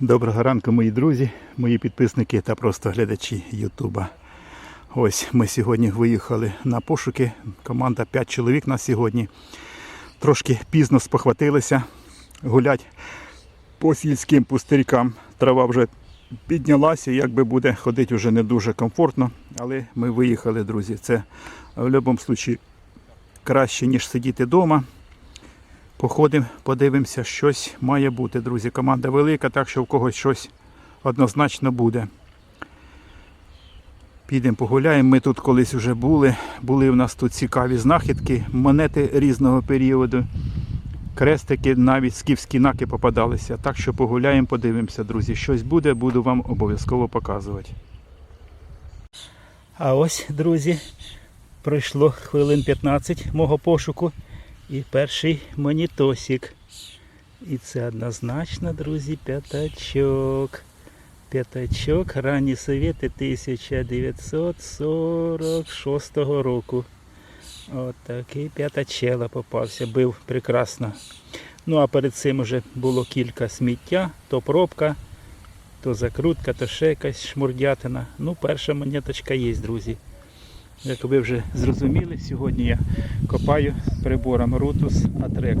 Доброго ранку, мої друзі, мої підписники та просто глядачі Ютуба. Ось ми сьогодні виїхали на пошуки. Команда 5 чоловік на сьогодні. Трошки пізно спохватилися гулять по сільським пустирькам. Трава вже піднялася, якби буде ходити вже не дуже комфортно. Але ми виїхали, друзі. Це в будь-якому випадку краще, ніж сидіти вдома. Походимо, подивимося, щось має бути, друзі. Команда велика, так що в когось щось однозначно буде. Підемо погуляємо. Ми тут колись вже були. Були в нас тут цікаві знахідки, монети різного періоду. Крестики, навіть скіфські наки попадалися. Так що погуляємо, подивимося, друзі. Щось буде, буду вам обов'язково показувати. А ось, друзі, пройшло хвилин 15 мого пошуку. І перший монітосик. І це однозначно, друзі, п'ятачок. П'ятачок, ранні совєти 1946 року. От такий п'ятачела попався, бив прекрасно. Ну а перед цим вже було кілька сміття, то пробка, то закрутка, то ще якась шмурдятина. Ну, перша монеточка є, друзі. Як ви вже зрозуміли, сьогодні я копаю прибором Rutus Atrex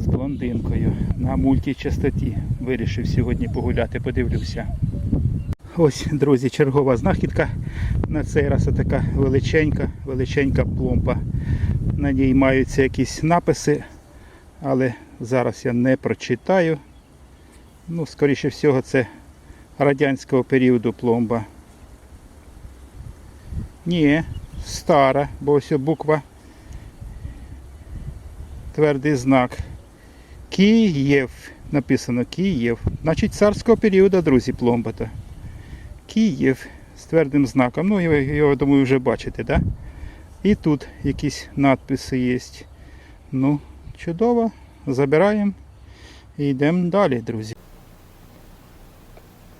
з блондинкою на мультичастоті. Вирішив сьогодні погуляти, подивлюся. Ось, друзі, чергова знахідка. На цей раз така величенька, величенька пломба. На ній маються якісь написи, але зараз я не прочитаю. Ну, скоріше всього, це радянського періоду пломба. Ні, стара, бо ось буква. Твердий знак. Київ. Написано Київ. Значить царського періоду, друзі, пломбата. Київ з твердим знаком. Ну, його, його думаю, вже бачите? Да? І тут якісь надписи є. Ну, чудово. Забираємо і йдемо далі, друзі.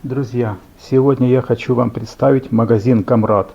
Друзья, сегодня я хочу вам представить магазин «Камрад»,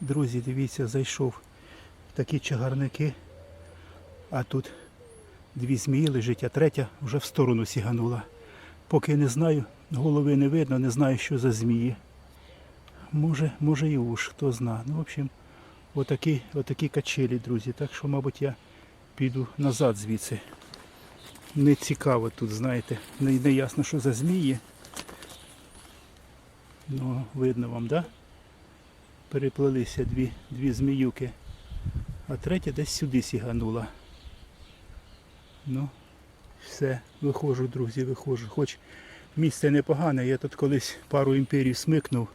друзі, дивіться, зайшов такі чагарники, а тут дві змії лежить, а третя вже в сторону сіганула. Поки не знаю, голови не видно, не знаю, що за змії. Може, може і уж, хто зна. Ну, в общем, отакі, отакі качелі, друзі. Так що, мабуть, я піду назад звідси. Не цікаво тут, знаєте, не, не ясно, що за змії. Ну, видно вам, так? Да? Переплелися дві, дві зміюки, а третя десь сюди сіганула. Ну, все, виходжу, друзі, виходжу. Хоч місце непогане, я тут колись пару імперій смикнув,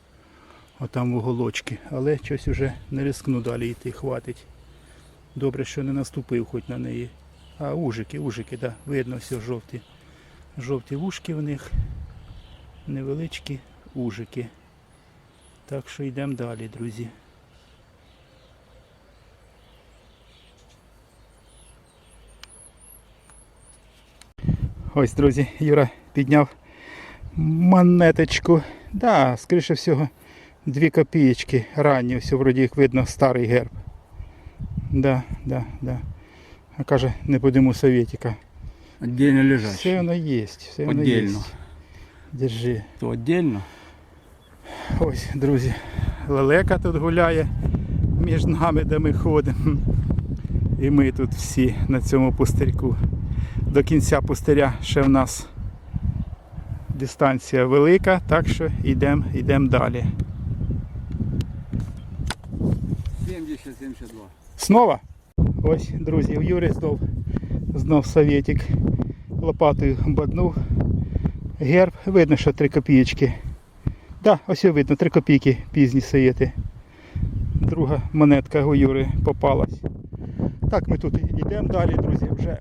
отам в уголочки, але щось уже не рискну далі йти, хватить. Добре, що не наступив хоч на неї. А, ужики, ужики, да, видно все жовті. Жовті вушки в них, невеличкі ужики. Так що йдемо далі, друзі. Ось, друзі, Юра підняв монеточку. Да, скоріше всього, дві копієчки ранні, все вроді як видно старий герб. Да, да, да. А каже, не будемо советика. Отдельно лежать. Все воно є, все воно є. Держи. То отдельно. Ось, друзі, лелека тут гуляє між нами, де ми ходимо. І ми тут всі на цьому пустирьку. До кінця пустиря ще в нас дистанція велика, так що йдемо йдем далі. 70-72. Снова? Ось, друзі, у Юри знов, знов совєтик. Лопатою боднув. Герб, видно, що 3 копієчки. Так, да, ось видно, 3 копійки пізні совєти. Друга монетка у Юри попалась. Так, ми тут йдемо далі, друзі, вже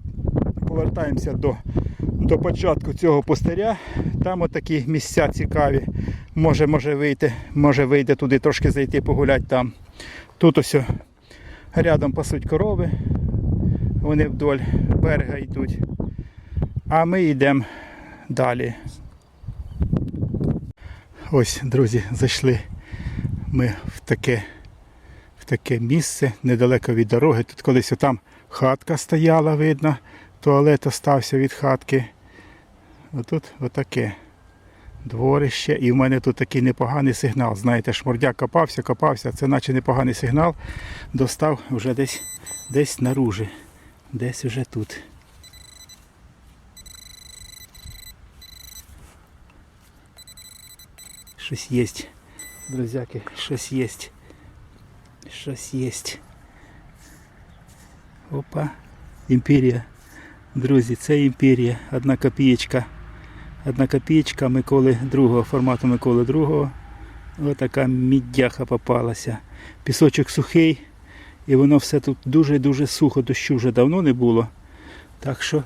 повертаємося до, до початку цього пустиря. Там отакі місця цікаві. Може, може вийти, може вийде туди трошки зайти погуляти там. Тут ось рядом пасуть корови. Вони вдоль берега йдуть. А ми йдемо далі. Ось, друзі, зайшли ми в таке, в таке місце недалеко від дороги. Тут колись там хатка стояла, видно, туалет остався від хатки. Отут отаке дворище. І в мене тут такий непоганий сигнал. Знаєте, шмурдяк копався, копався, це наче непоганий сигнал. Достав вже десь, десь наружі. Десь вже тут. Щось є. Друзяки, щось є. Щось є. Опа. Імперія. Друзі, це імперія. Одна копієчка. Одна копієчка Миколи II, формату Миколи II. Отака міддяха попалася. Пісочок сухий. І воно все тут дуже-дуже сухо, дощу вже давно не було. Так що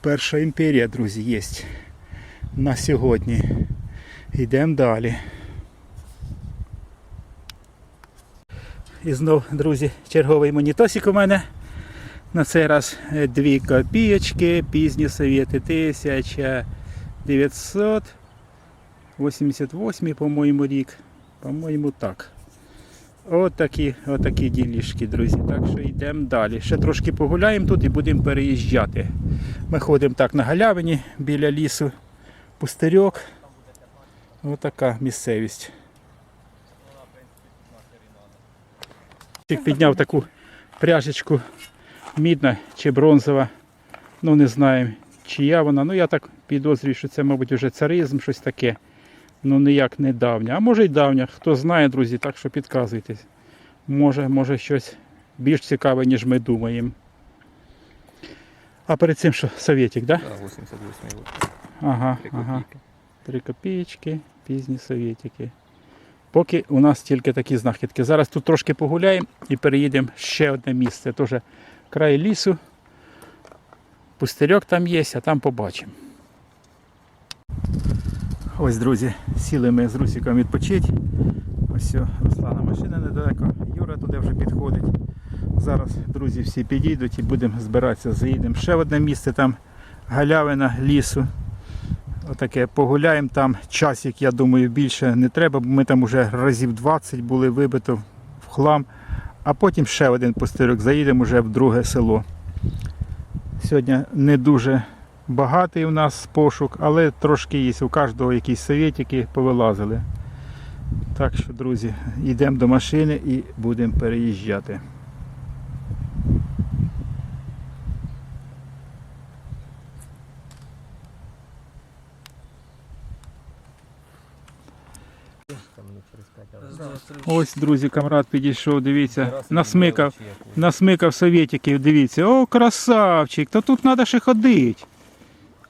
перша імперія, друзі, є на сьогодні. Йдемо далі. І знов, друзі, черговий монітосик у мене. На цей раз е, дві копійочки, пізні совєти 1988, по-моєму, рік. По-моєму, так. Отакі, отакі ділішки, друзі. Так що йдемо далі. Ще трошки погуляємо тут і будемо переїжджати. Ми ходимо так на галявині біля лісу, пустирьок. Отака місцевість. Чик підняв таку пряжечку мідна чи бронзова. Ну не знаємо, чия вона. Ну я так підозрюю, що це, мабуть, вже царизм, щось таке. Ну ніяк не давня. А може й давня. Хто знає, друзі, так що підказуйтесь. Може, може щось більш цікаве, ніж ми думаємо. А перед цим що, совєтик, так? Да? Да, 88 год. Ага, ага. Три копійки, пізні совєтики. Поки у нас тільки такі знахідки. Зараз тут трошки погуляємо і переїдемо ще одне місце. Теж край лісу. Пустирьок там є, а там побачимо. Ось, друзі, сіли ми з Русиком відпочити. Ось Руслана машина недалеко. Юра туди вже підходить. Зараз друзі всі підійдуть і будемо збиратися, заїдемо. Ще в одне місце там галявина лісу. Отаке погуляємо там. Часик, я думаю, більше не треба, бо ми там вже разів 20 були вибито в хлам. А потім ще один пустирок. Заїдемо вже в друге село. Сьогодні не дуже багатий у нас пошук, але трошки є. У кожного якісь совєтики повилазили. Так що, друзі, йдемо до машини і будемо переїжджати. Там минут через 5 Ось, друзі, камрад підійшов, дивіться, насмикав. Насмикав совєтиків, дивіться, о, красавчик, то тут треба ще ходити.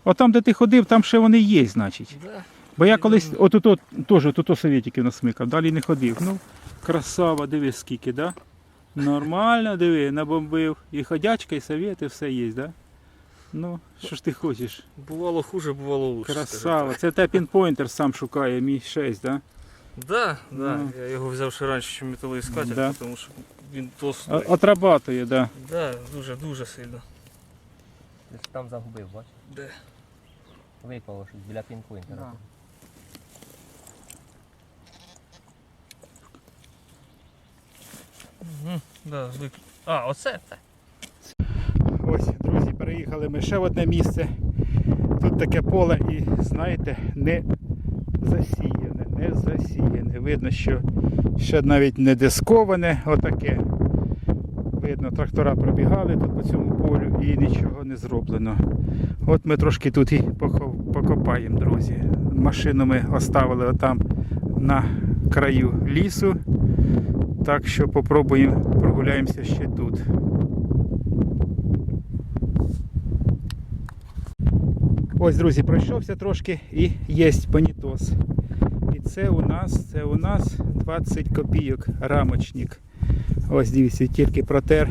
От там, де ти ходив, там ще вони є, значить. Бо я колись отут от, теж отут совєтиків насмикав, далі не ходив. Ну, красава, диви скільки, да? Нормально, диви, набомбив. І ходячка, і совєти, все є, да? Ну, що ж ти хочеш? Бувало хуже, бувало лучше. Красава. Це те пінпойнтер сам шукає, мій 6, да? Да, да. Ну. Я його взяв ще раніше, ніж металоіскатель, Да. тому що він досить. О- Отрабатує, да. Да, дуже, дуже сильно. Десь там загубив, бач? Де? Випало щось біля пінпойнтера. Угу. Да, вик... А, оце це. Ось, друзі, переїхали ми ще в одне місце. Тут таке поле і, знаєте, не засіяне, не засіяне. Видно, що ще навіть не дисковане, отаке. Видно, трактора пробігали тут по цьому полю і нічого не зроблено. От ми трошки тут і покопаємо, друзі. Машину ми оставили отам на краю лісу. Так що попробуємо прогуляємося ще тут. Ось, друзі, пройшовся трошки і є понітос. І це у нас, це у нас 20 копійок рамочник. Ось дивіться, тільки протер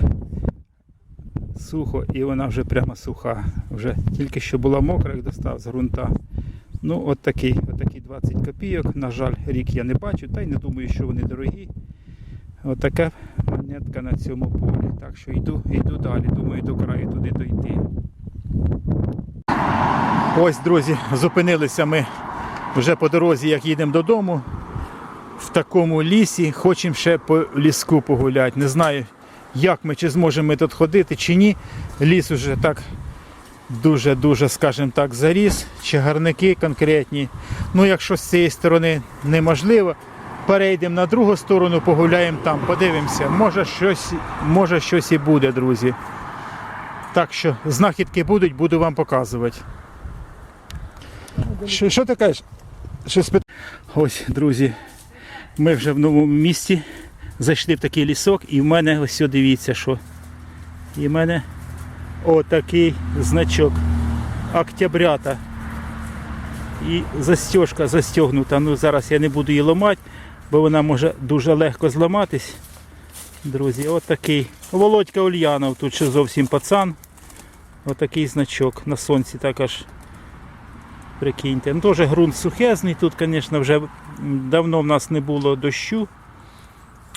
сухо і вона вже прямо суха. Вже тільки що була мокра, як достав з ґрунта. Ну, от такий, от такі 20 копійок. На жаль, рік я не бачу, та й не думаю, що вони дорогі. От така монетка на цьому полі. Так що йду, йду далі. Думаю, до краю туди дойти. Ось, друзі, зупинилися ми вже по дорозі, як їдемо додому. В такому лісі. Хочемо ще по ліску погуляти. Не знаю, як ми чи зможемо ми тут ходити, чи ні. Ліс уже так дуже-дуже, скажімо так, заріс, чагарники конкретні. Ну, якщо з цієї сторони неможливо, перейдемо на другу сторону, погуляємо там, подивимося. Може щось, може щось і буде, друзі. Так що знахідки будуть, буду вам показувати. Що, ти кажеш? Щось Ось, друзі, ми вже в новому місті зайшли в такий лісок, і в мене ось дивіться, що. І в мене отакий значок Октябрята. І застежка застегнута. Ну зараз я не буду її ламати, бо вона може дуже легко зламатись. Друзі, отакий. Володька Ульянов, тут ще зовсім пацан. Отакий значок. На сонці також. Прикиньте. Ну, теж ґрунт сухезний, тут, звісно, вже давно в нас не було дощу.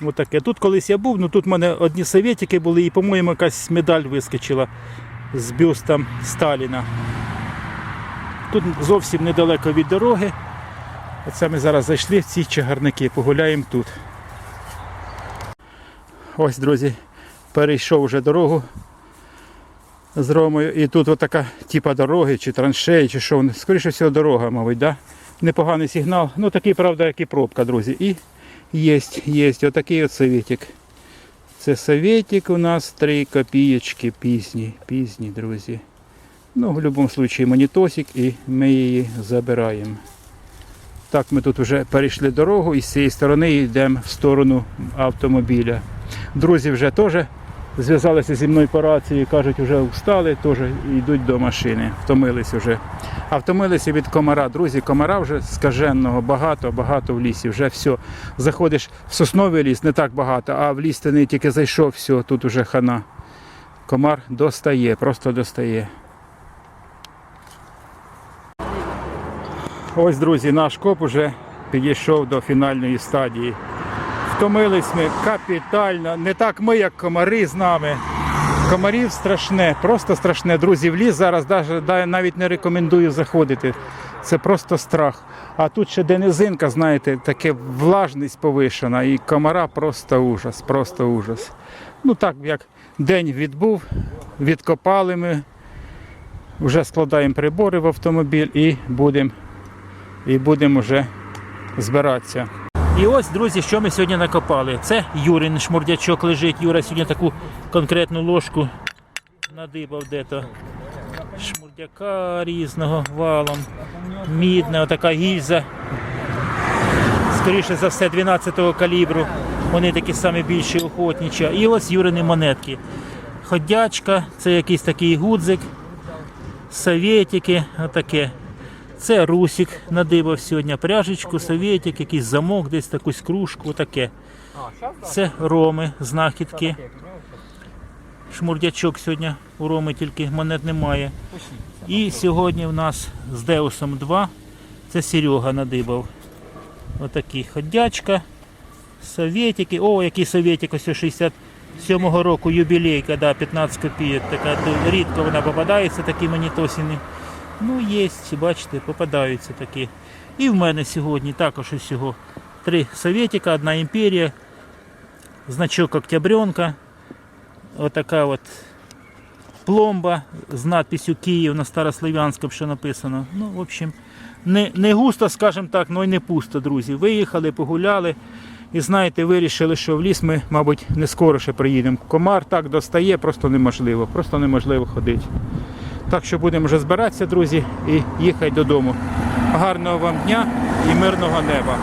Отаке. Тут колись я був, ну тут в мене одні совєтики були і, по-моєму, якась медаль вискочила з бюстом Сталіна. Тут зовсім недалеко від дороги. Оце ми зараз зайшли в ці чагарники, погуляємо тут. Ось, друзі, перейшов вже дорогу з Ромою. І тут отака типа дороги, чи траншеї, чи що. Скоріше всього дорога, мабуть, да? непоганий сигнал. Ну такий, правда, як і пробка, друзі. І є, є отакий от советик. Це советик у нас 3 копієчки пізні, пізні, друзі. Ну, в будь-якому випадку монітосик і ми її забираємо. Так, ми тут вже перейшли дорогу і з цієї сторони йдемо в сторону автомобіля. Друзі вже теж зв'язалися зі мною по рації, кажуть, вже встали, теж йдуть до машини, втомились вже. А втомилися від комара. Друзі, комара вже скаженого багато, багато в лісі. Вже все. Заходиш в сосновий ліс, не так багато, а в ліс ти не тільки зайшов, все, тут уже хана. Комар достає, просто достає. Ось, друзі, наш коп уже підійшов до фінальної стадії. Втомились ми капітально. Не так ми, як комари з нами. Комарів страшне, просто страшне. Друзі, в ліс зараз навіть не рекомендую заходити. Це просто страх. А тут ще де низинка, знаєте, таке влажність повишена, і комара просто ужас, просто ужас. Ну так, як день відбув, відкопали ми, вже складаємо прибори в автомобіль і будемо і будемо вже збиратися. І ось, друзі, що ми сьогодні накопали. Це Юрин шмурдячок лежить. Юра сьогодні таку конкретну ложку надибав де-то. Шмурдяка різного валом. Мідна, отака гільза. Скоріше за все, 12-го калібру. Вони такі самі більші охотничі. І ось Юрини монетки. Ходячка, це якийсь такий гудзик. Советики, отаке. Це русик надибав сьогодні, пряжечку, совєтик, якийсь замок, десь якусь кружку, таке. Це роми, знахідки. Шмурдячок сьогодні у роми тільки монет немає. І сьогодні в нас з Деусом 2. Це Серега надибав. Отакі ходячка, совєтики. О, який совєтик, ось 67-го року юбілейка, да, 15 копійок. Така рідко вона попадається, такі монітосини. Ну, є, бачите, попадаються такі. І в мене сьогодні також усього три совєтика, одна імперія, значок Октябренка, отака от пломба з надписью Київ на старослов'янському, що написано. Ну, в общем, не, не густо, скажімо так, але й не пусто, друзі. Виїхали, погуляли. І знаєте, вирішили, що в ліс ми, мабуть, не скоро ще приїдемо. Комар так достає, просто неможливо. Просто неможливо ходити. Так що будемо вже збиратися, друзі, і їхати додому. Гарного вам дня і мирного неба.